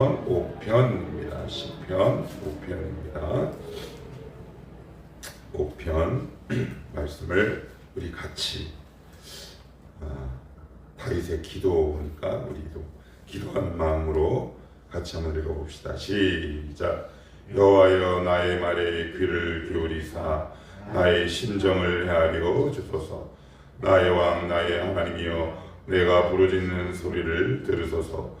5편입니다. 시편 5편입니다. 5편 말씀을 우리 같이 아, 다윗의 기도니까 우리도 기도하는 마음으로 같이 한번 읽어봅시다. 시작. 여호와여 나의 말에 귀를 기울이사 나의 심정을 헤아려 주소서. 나의 왕 나의 하나님이여 내가 부르짖는 소리를 들으소서.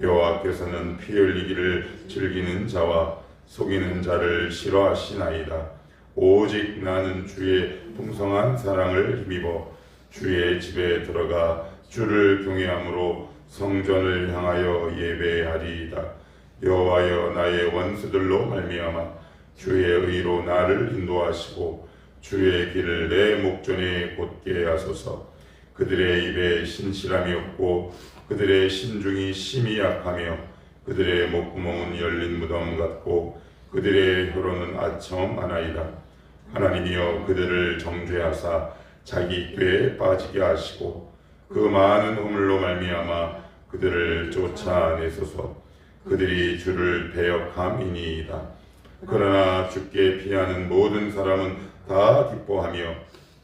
여호와께서는 피 흘리기를 즐기는 자와 속이는 자를 싫어하시나이다. 오직 나는 주의 풍성한 사랑을 힘입어 주의 집에 들어가 주를 경외함으로 성전을 향하여 예배하리이다. 여호와여 나의 원수들로 말미암아 주의 의로 나를 인도하시고 주의 길을 내 목전에 곧게 하소서. 그들의 입에 신실함이 없고 그들의 신중이 심히 약하며 그들의 목구멍은 열린 무덤 같고 그들의 혀로는 아첨 하나이다. 하나님이여 그들을 정죄하사 자기 꾀에 빠지게 하시고 그 많은 허물로 말미암아 그들을 쫓아내소서 그들이 주를 배역함이니이다. 그러나 주께 피하는 모든 사람은 다 기뻐하며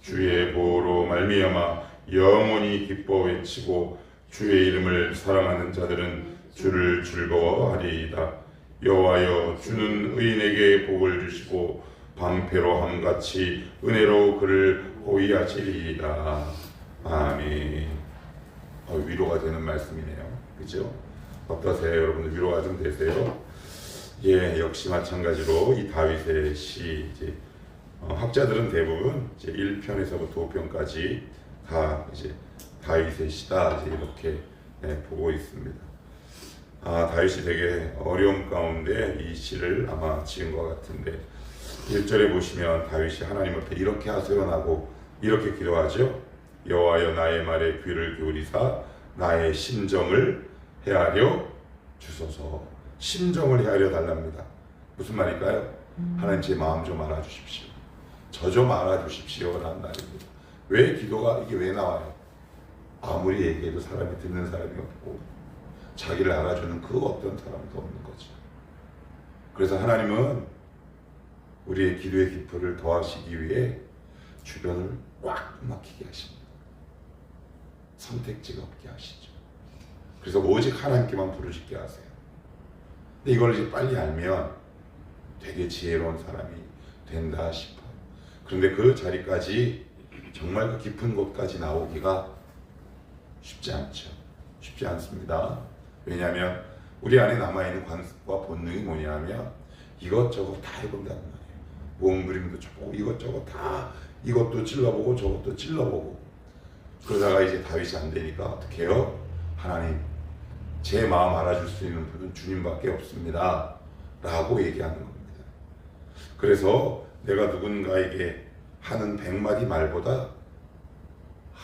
주의 보호로 말미암아 영원히 기뻐 외치고 주의 이름을 사랑하는 자들은 주를 즐거워하리이다. 여호와여 주는 의인에게 복을 주시고 방패로 함 같이 은혜로 그를 호위하시리이다. 아멘. 어, 위로가 되는 말씀이네요. 그죠? 어떠세요? 여러분들 위로가 좀 되세요? 예, 역시 마찬가지로 이 다윗의 시 이제 어, 학자들은 대부분 이제 1편에서부터 5편까지 다 이제 다윗의 시다 이렇게 예, 보고 있습니다. 아, 다윗이 되게 어려움 가운데 이 시를 아마 지은 것 같은데 1절에 보시면 다윗이 하나님 앞에 이렇게 하소연하고 이렇게 기도하죠. 여호와여 나의 말에 귀를 기울이사 나의 심정을 헤아려 주소서. 심정을 헤아려 달랍니다. 무슨 말일까요? 하나님 제 마음 좀 알아주십시오. 저 좀 알아주십시오라는 말입니다. 왜 기도가 이게 왜 나와요? 아무리 얘기해도 사람이 듣는 사람이 없고 자기를 알아주는 그 어떤 사람도 없는 거죠. 그래서 하나님은 우리의 기도의 기표를 더하시기 위해 주변을 꽉 막히게 하십니다. 선택지가 없게 하시죠. 그래서 오직 하나님께만 부르짖게 하세요. 근데 이걸 이제 빨리 알면 되게 지혜로운 사람이 된다 싶어요. 그런데 그 자리까지 정말 그 깊은 곳까지 나오기가 쉽지 않죠. 쉽지 않습니다. 왜냐하면 우리 안에 남아있는 관습과 본능이 뭐냐면 이것저것 다 해본다는 말이에요. 몸부림도 좋고 이것저것 다 이것도 찔러보고 저것도 찔러보고 그러다가 이제 다윗이 안 되니까 어떻게 해요? 하나님 제 마음 알아줄 수 있는 분은 주님밖에 없습니다. 라고 얘기하는 겁니다. 그래서 내가 누군가에게 하는 백마디 말보다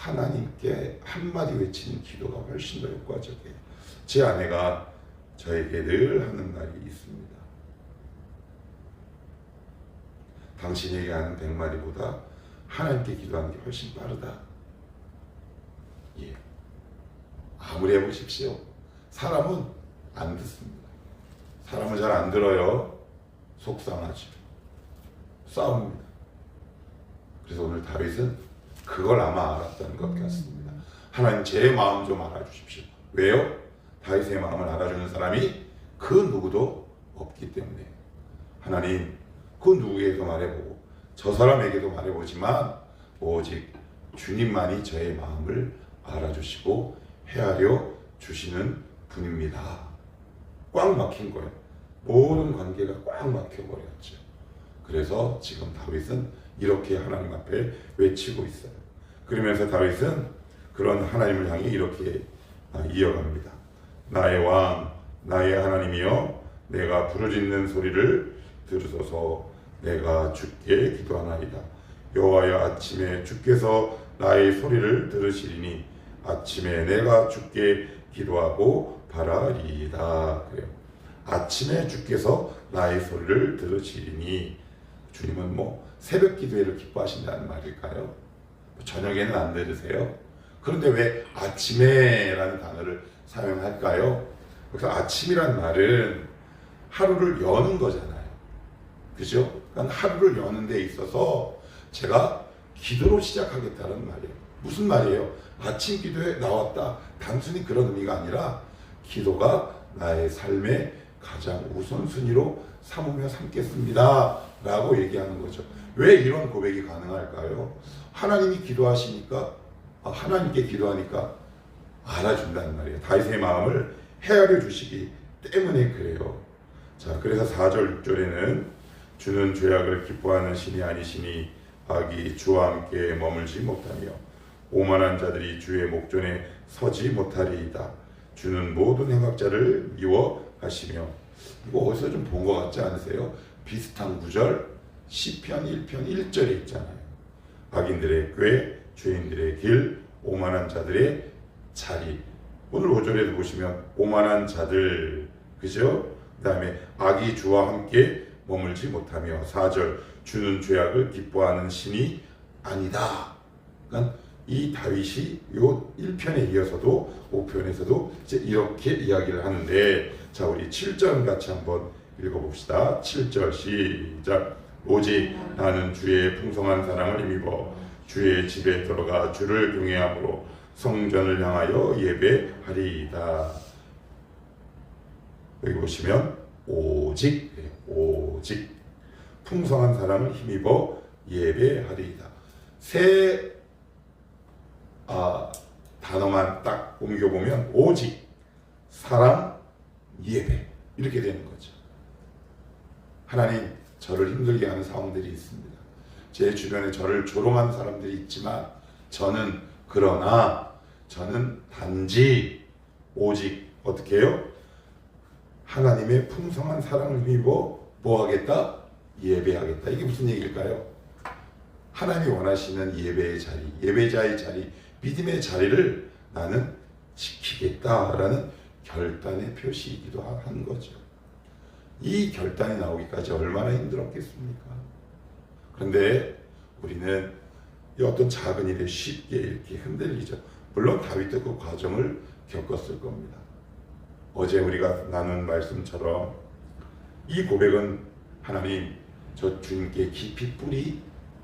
하나님께 한마디 외치는 기도가 훨씬 더 효과적이에요. 제 아내가 저에게 늘 하는 말이 있습니다. 당신에게 하는 백마디보다 하나님께 기도하는 게 훨씬 빠르다. 예. 아무리 해보십시오. 사람은 안 듣습니다. 사람은 잘 안 들어요. 속상하죠. 싸웁니다. 그래서 오늘 다윗은 그걸 아마 알았던 것 같습니다. 하나님 제 마음 좀 알아주십시오. 왜요? 다윗의 마음을 알아주는 사람이 그 누구도 없기 때문에 하나님 그 누구에게도 말해보고 저 사람에게도 말해보지만 오직 주님만이 저의 마음을 알아주시고 헤아려 주시는 분입니다. 꽉 막힌 거예요. 모든 관계가 꽉 막혀버렸죠. 그래서 지금 다윗은 이렇게 하나님 앞에 외치고 있어요. 그러면서 다윗은 그런 하나님을 향해 이렇게 아, 이어갑니다. 나의 왕, 나의 하나님이여, 내가 부르짖는 소리를 들으소서 내가 주께 기도하나이다 여호와여 아침에 주께서 나의 소리를 들으시리니 아침에 내가 주께 기도하고 바라리이다 그래요 아침에 주께서 나의 소리를 들으시리니 주님은 뭐 새벽 기도회를 기뻐하신다는 말일까요? 저녁에는 안 들으세요? 그런데 왜 아침에라는 단어를 사용할까요? 그래서 아침이란 말은 하루를 여는 거잖아요. 그죠? 그러니까 하루를 여는 데 있어서 제가 기도로 시작하겠다는 말이에요. 무슨 말이에요? 아침 기도에 나왔다. 단순히 그런 의미가 아니라 기도가 나의 삶의 가장 우선순위로 삼으며 삼겠습니다. 라고 얘기하는 거죠. 왜 이런 고백이 가능할까요? 하나님이 기도하시니까, 아, 하나님께 기도하니까 알아준다는 말이에요. 다윗의 마음을 헤아려 주시기 때문에 그래요. 자, 그래서 4절, 6절에는 주는 죄악을 기뻐하는 신이 아니시니 악이 주와 함께 머물지 못하며 오만한 자들이 주의 목전에 서지 못하리이다. 주는 모든 행악자를 미워하시며 이거 어디서 좀 본 것 같지 않으세요? 비슷한 구절 시편 1편 1절에 있잖아요. 악인들의 꾀, 죄인들의 길, 오만한 자들의 자리. 오늘 5절에도 보시면 오만한 자들 그죠? 그 다음에 악이 주와 함께 머물지 못하며 4절 주는 죄악을 기뻐하는 신이 아니다. 그러니까 이 다윗이 요 1편에 이어서도 5편에서도 이제 이렇게 이야기를 하는데 자 우리 7절 같이 한번 읽어봅시다. 7절 시작 오직 나는 주의 풍성한 사랑을 힘입어 주의 집에 들어가 주를 경외함으로 성전을 향하여 예배하리이다. 여기 보시면 오직 네, 오직 풍성한 사랑을 힘입어 예배하리이다. 세 아, 단어만 딱 옮겨 보면 오직 사랑 예배 이렇게 되는 거죠. 하나님 저를 힘들게 하는 상황들이 있습니다. 제 주변에 저를 조롱한 사람들이 있지만 저는 그러나 저는 단지 오직 어떻게 해요? 하나님의 풍성한 사랑을 힘입어 뭐 하겠다? 예배하겠다. 이게 무슨 얘기일까요? 하나님이 원하시는 예배의 자리, 예배자의 자리, 믿음의 자리를 나는 지키겠다라는 결단의 표시이기도 한 거죠. 이 결단이 나오기까지 얼마나 힘들었겠습니까? 그런데 우리는 이 어떤 작은 일에 쉽게 이렇게 흔들리죠. 물론 다윗도 그 과정을 겪었을 겁니다. 어제 우리가 나눈 말씀처럼 이 고백은 하나님 저 주님께 깊이 뿌리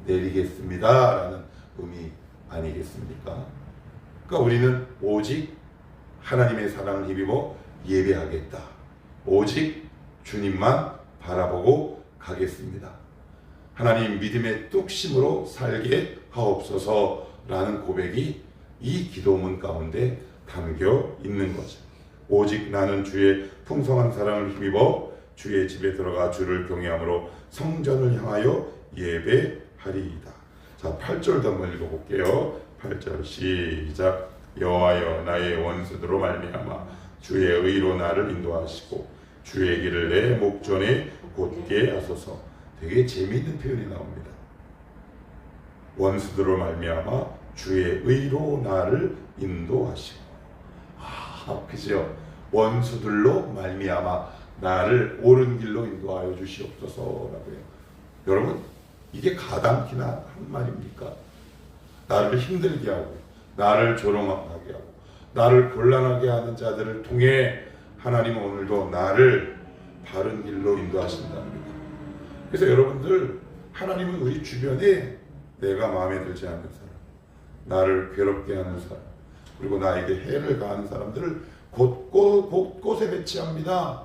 내리겠습니다라는 의미 아니겠습니까? 그러니까 우리는 오직 하나님의 사랑을 힘입어 예배하겠다. 오직 주님만 바라보고 가겠습니다. 하나님 믿음의 뚝심으로 살게 하옵소서라는 고백이 이 기도문 가운데 담겨 있는 거죠. 오직 나는 주의 풍성한 사랑을 힘입어 주의 집에 들어가 주를 경외함으로 성전을 향하여 예배하리이다. 자, 8절도 한번 읽어볼게요. 8절 시작. 여호와여 나의 원수들로 말미암아 주의 의로 나를 인도하시고 주의 길을 내 목전에 곧게 하소서. 되게 재미있는 표현이 나옵니다. 원수들로 말미암아 주의 의로 나를 인도하시고. 아, 그죠? 원수들로 말미암아 나를 옳은 길로 인도하여 주시옵소서라고요. 여러분, 이게 가당키나 한 말입니까? 나를 힘들게 하고, 나를 조롱하게 하고, 나를 곤란하게 하는 자들을 통해 하나님은 오늘도 나를 바른 길로 인도하신답니다. 그래서 여러분들, 하나님은 우리 주변에 내가 마음에 들지 않는 사람, 나를 괴롭게 하는 사람, 그리고 나에게 해를 가하는 사람들을 곳곳, 곳곳에 배치합니다.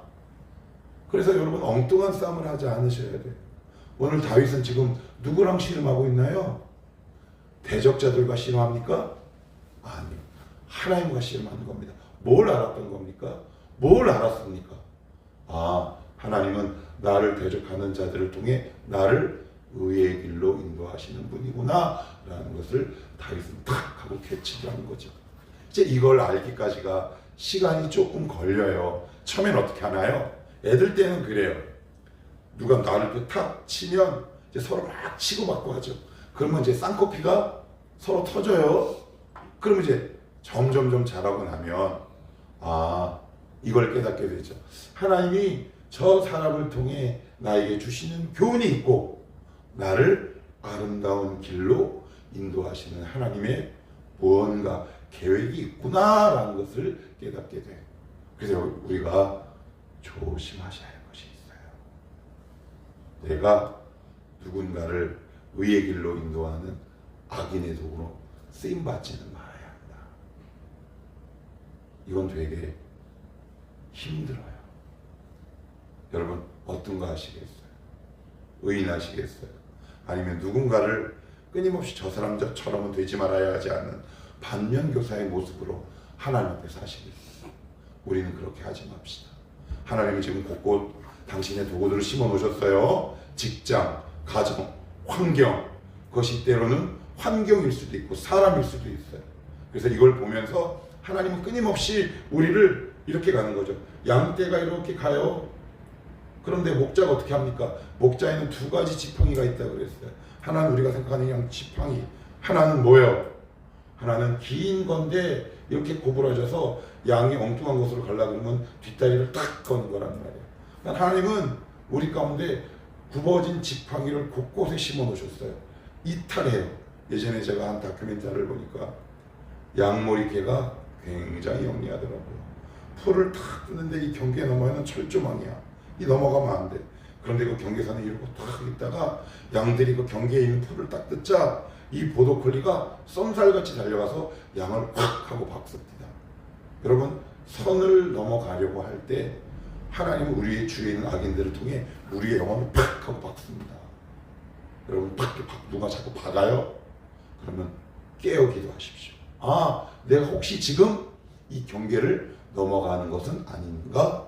그래서 여러분 엉뚱한 싸움을 하지 않으셔야 돼요. 오늘 다윗은 지금 누구랑 씨름하고 있나요? 대적자들과 씨름합니까? 아니요. 하나님과 씨름하는 겁니다. 뭘 알았던 겁니까? 뭘 알았습니까? 아, 하나님은 나를 대적하는 자들을 통해 나를 의의 길로 인도하시는 분이구나 라는 것을 다윗은 탁 하고 캐치를 하는 거죠. 이제 이걸 알기까지가 시간이 조금 걸려요. 처음엔 어떻게 하나요? 애들 때는 그래요. 누가 나를 탁 치면 이제 서로 막 치고 받고 하죠. 그러면 이제 쌍코피가 서로 터져요. 그러면 이제 점점점 자라고 나면 아 이걸 깨닫게 되죠. 하나님이 저 사람을 통해 나에게 주시는 교훈이 있고 나를 아름다운 길로 인도하시는 하나님의 무언가 계획이 있구나라는 것을 깨닫게 돼요. 그래서 우리가 조심하셔야 할 것이 있어요. 내가 누군가를 의의 길로 인도하는 악인의 도구로 쓰임 받지는 말아야 한다. 이건 되게 힘들어요. 여러분 어떤 거 하시겠어요? 의인하시겠어요? 아니면 누군가를 끊임없이 저 사람처럼은 되지 말아야 하지 않는 반면교사의 모습으로 하나님 앞에 사시겠어요? 우리는 그렇게 하지 맙시다. 하나님이 지금 곳곳 당신의 도구들을 심어 놓으셨어요. 직장, 가정, 환경. 그것이 때로는 환경일 수도 있고 사람일 수도 있어요. 그래서 이걸 보면서 하나님은 끊임없이 우리를 이렇게 가는 거죠. 양떼가 이렇게 가요. 그런데 목자가 어떻게 합니까? 목자에는 두 가지 지팡이가 있다 그랬어요. 하나는 우리가 생각하는 양 지팡이, 하나는 뭐예요? 하나는 긴 건데 이렇게 고부라져서 양이 엉뚱한 곳으로 가려 그러면 뒷다리를 딱 거는 거란 말이에요. 그러니까 하나님은 우리 가운데 굽어진 지팡이를 곳곳에 심어 놓으셨어요. 이탈해요. 예전에 제가 한 다큐멘터리를 보니까 양머리 개가 굉장히 영리하더라고요. 풀을 탁 뜨는데 이 경계 너머에는 철조망이야. 이 넘어가면 안 돼. 그런데 그 경계선에 이러고 탁 있다가 양들이 그 경계에 있는 풀을 딱 뜯자 이 보도콜리가 썸살같이 달려가서 양을 꽉 하고 박습니다. 여러분 선을 넘어가려고 할 때 하나님은 우리의 주위에 있는 악인들을 통해 우리의 영혼을 팍 하고 박습니다. 여러분 팍 누가 자꾸 박아요? 그러면 깨어 기도하십시오. 아, 내가 혹시 지금 이 경계를 넘어가는 것은 아닌가?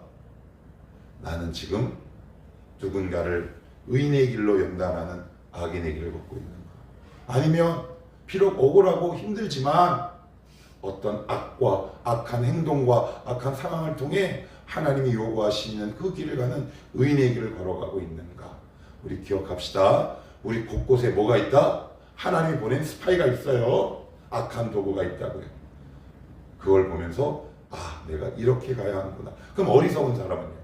나는 지금 누군가를 의인의 길로 연단하는 악인의 길을 걷고 있는가? 아니면 비록 억울하고 힘들지만 어떤 악과 악한 행동과 악한 상황을 통해 하나님이 요구하시는 그 길을 가는 의인의 길을 걸어가고 있는가? 우리 기억합시다. 우리 곳곳에 뭐가 있다? 하나님이 보낸 스파이가 있어요. 악한 도구가 있다고요. 그걸 보면서 아, 내가 이렇게 가야 하는구나. 그럼 어리석은 사람은요?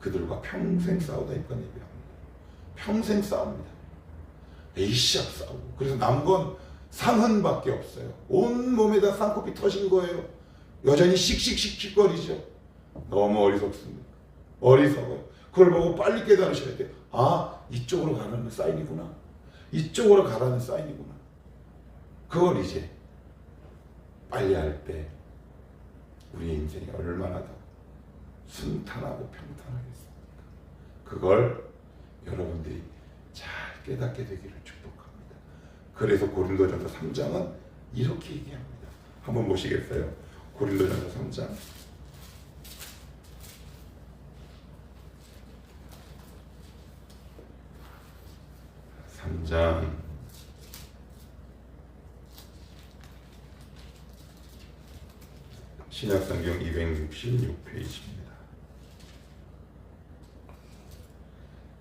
그들과 평생 싸우다 얘기합니다. 평생 싸웁니다. 에이시합 싸우고. 그래서 남은 건 상흔밖에 없어요. 온 몸에다 쌍코피 터진 거예요. 여전히 씩씩씩씩거리죠. 너무 어리석습니다. 어리석어요. 그걸 보고 빨리 깨달으셔야 돼요. 아, 이쪽으로 가라는 사인이구나. 이쪽으로 가라는 사인이구나. 그걸 이제 빨리 할 때 우리의 인생이 얼마나 더 순탄하고 평탄하겠습니까? 그걸 여러분들이 잘 깨닫게 되기를 축복합니다. 그래서 고린도전서 3장은 이렇게 얘기합니다. 한번 보시겠어요? 고린도전서 3장 3장 신약성경 266페이지입니다.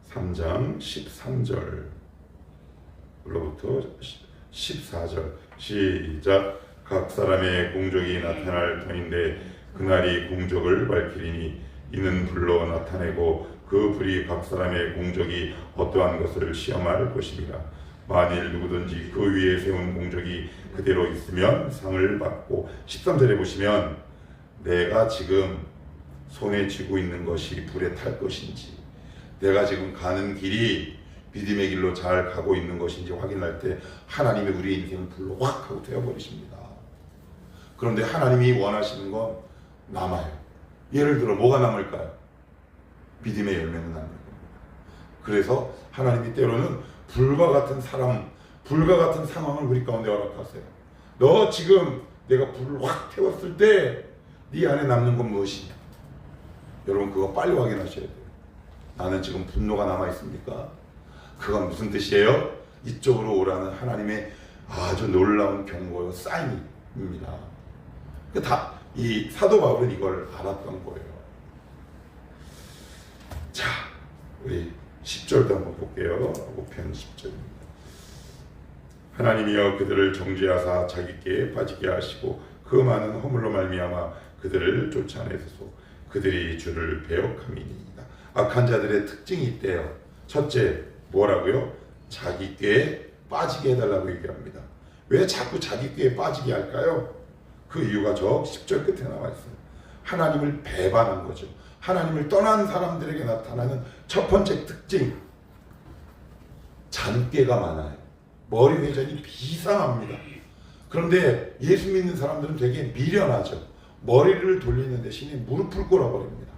3장 13절로부터 14절 시작 각 사람의 공적이 나타날 터인데 그날이 공적을 밝히리니 이는 불로 나타내고 그 불이 각 사람의 공적이 어떠한 것을 시험할 것입니다. 만일 누구든지 그 위에 세운 공적이 그대로 있으면 상을 받고 13절에 보시면 내가 지금 손에 쥐고 있는 것이 불에 탈 것인지 내가 지금 가는 길이 믿음의 길로 잘 가고 있는 것인지 확인할 때 하나님이 우리의 인생을 불로 확 하고 되어버리십니다. 그런데 하나님이 원하시는 건 남아요. 예를 들어 뭐가 남을까요? 믿음의 열매는 남을 겁니다. 그래서 하나님이 때로는 불과 같은 사람, 불과 같은 상황을 우리 가운데 허락하세요. 너 지금 내가 불을 확 태웠을 때 네 안에 남는 건 무엇이냐? 여러분 그거 빨리 확인하셔야 돼요. 나는 지금 분노가 남아 있습니까? 그건 무슨 뜻이에요? 이쪽으로 오라는 하나님의 아주 놀라운 경고요 사인입니다. 그다이 사도 바울은 이걸 알았던 거예요. 자, 우리 10절도 한번 볼게요. 5편 10절입니다. 하나님이여 그들을 정죄하사 자기께 빠지게 하시고 그 많은 허물로 말미암아 그들을 쫓아내소서 그들이 주를 배역함이니이다. 악한 자들의 특징이 있대요. 첫째 뭐라고요? 자기 꾀에 빠지게 해달라고 얘기합니다. 왜 자꾸 자기 꾀에 빠지게 할까요? 그 이유가 저 10절 끝에 나와 있어요. 하나님을 배반한 거죠. 하나님을 떠난 사람들에게 나타나는 첫 번째 특징. 잔꾀가 많아요. 머리 회전이 비상합니다. 그런데 예수 믿는 사람들은 되게 미련하죠. 머리를 돌리는 대신에 무릎을 꿇어버립니다.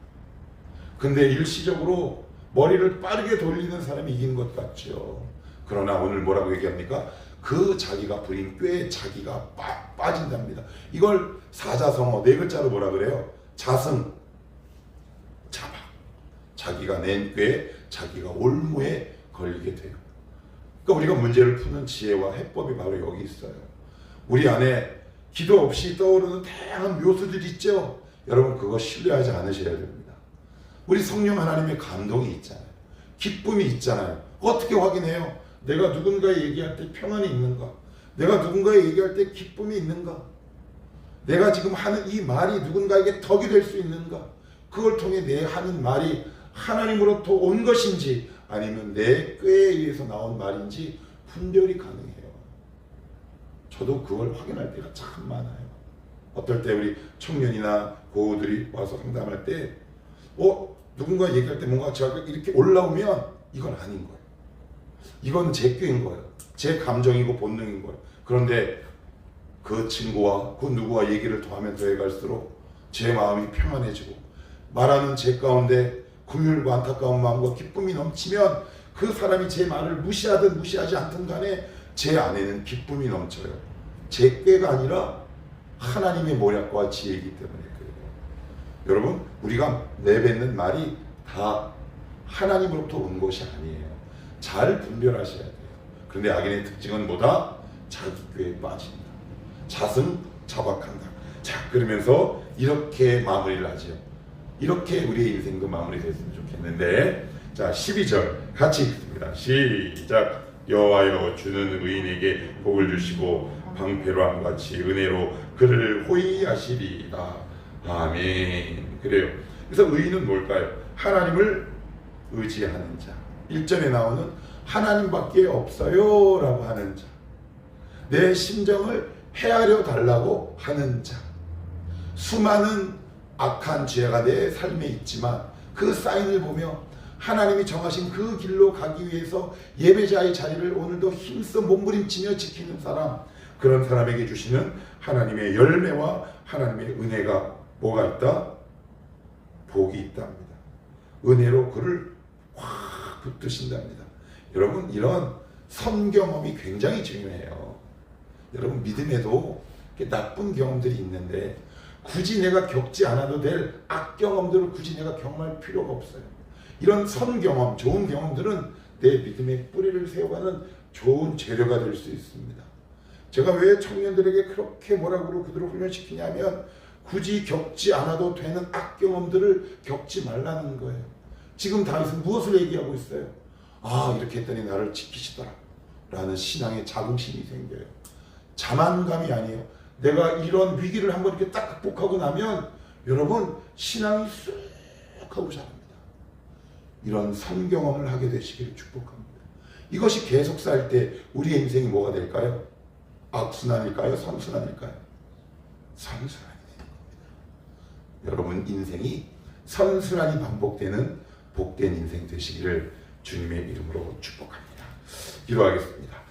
근데 일시적으로 머리를 빠르게 돌리는 사람이 이긴 것 같죠. 그러나 오늘 뭐라고 얘기합니까? 그 자기가 부린 꾀에 자기가 빠, 빠진답니다. 이걸 사자성어 네 글자로 뭐라 그래요? 자승, 자박. 자기가 낸 꾀에 자기가 올무에 걸리게 돼요. 그러니까 우리가 문제를 푸는 지혜와 해법이 바로 여기 있어요. 우리 안에 기도 없이 떠오르는 다양한 묘수들 있죠. 여러분 그거 신뢰하지 않으셔야 됩니다. 우리 성령 하나님의 감동이 있잖아요. 기쁨이 있잖아요. 어떻게 확인해요? 내가 누군가에 얘기할 때 평안이 있는가? 내가 누군가에 얘기할 때 기쁨이 있는가? 내가 지금 하는 이 말이 누군가에게 덕이 될 수 있는가? 그걸 통해 내 하는 말이 하나님으로부터 온 것인지 아니면 내 꾀에 의해서 나온 말인지 분별이 가능해요. 저도 그걸 확인할 때가 참 많아요. 어떨 때 우리 청년이나 고우들이 와서 상담할 때, 어, 누군가 얘기할 때 뭔가 제가 이렇게 올라오면 이건 아닌 거예요. 이건 제 꾀인 거예요. 제 감정이고 본능인 거예요. 그런데 그 친구와 그 누구와 얘기를 더하면 더해갈수록 제 마음이 평안해지고 말하는 제 가운데 긍휼과 안타까운 마음과 기쁨이 넘치면 그 사람이 제 말을 무시하든 무시하지 않든 간에 제 안에는 기쁨이 넘쳐요. 제 꾀가 아니라 하나님의 모략과 지혜이기 때문에 그래요. 여러분, 우리가 내뱉는 말이 다 하나님으로부터 온 것이 아니에요. 잘 분별하셔야 돼요. 그런데 악인의 특징은 뭐다? 자기 꾀에 빠진다. 자승 자박한다. 자, 그러면서 이렇게 마무리를 하죠. 이렇게 우리의 인생도 마무리됐으면 좋겠는데 자 12절 같이 읽습니다 시작 여호와여 주는 의인에게 복을 주시고 방패로 함 같이 은혜로 그를 호위하시리이다 아멘. 그래요. 그래서 의인은 뭘까요? 하나님을 의지하는 자. 1절에 나오는 하나님밖에 없어요 라고 하는 자 내 심정을 헤아려 달라고 하는 자. 수많은 악한 죄가 내 삶에 있지만 그 사인을 보며 하나님이 정하신 그 길로 가기 위해서 예배자의 자리를 오늘도 힘써 몸부림치며 지키는 사람 그런 사람에게 주시는 하나님의 열매와 하나님의 은혜가 뭐가 있다? 복이 있답니다. 은혜로 그를 확 붙드신답니다. 여러분 이런 선 경험이 굉장히 중요해요. 여러분 믿음에도 나쁜 경험들이 있는데 굳이 내가 겪지 않아도 될 악경험들을 굳이 내가 경험할 필요가 없어요. 이런 선 경험, 좋은 경험들은 내 믿음의 뿌리를 세워가는 좋은 재료가 될 수 있습니다. 제가 왜 청년들에게 그렇게 뭐라고 그들을 훈련시키냐면 굳이 겪지 않아도 되는 악경험들을 겪지 말라는 거예요. 지금 다윗은 무엇을 얘기하고 있어요? 아 이렇게 했더니 나를 지키시더라 라는 신앙의 자긍심이 생겨요. 자만감이 아니에요. 내가 이런 위기를 한번 이렇게 딱 극복하고 나면 여러분 신앙이 쑥 하고 자랍니다. 이런 선 경험을 하게 되시기를 축복합니다. 이것이 계속 살 때 우리의 인생이 뭐가 될까요? 악순환일까요? 선순환일까요? 선순환이 되는 겁니다. 여러분 인생이 선순환이 반복되는 복된 인생 되시기를 주님의 이름으로 축복합니다. 기도하겠습니다.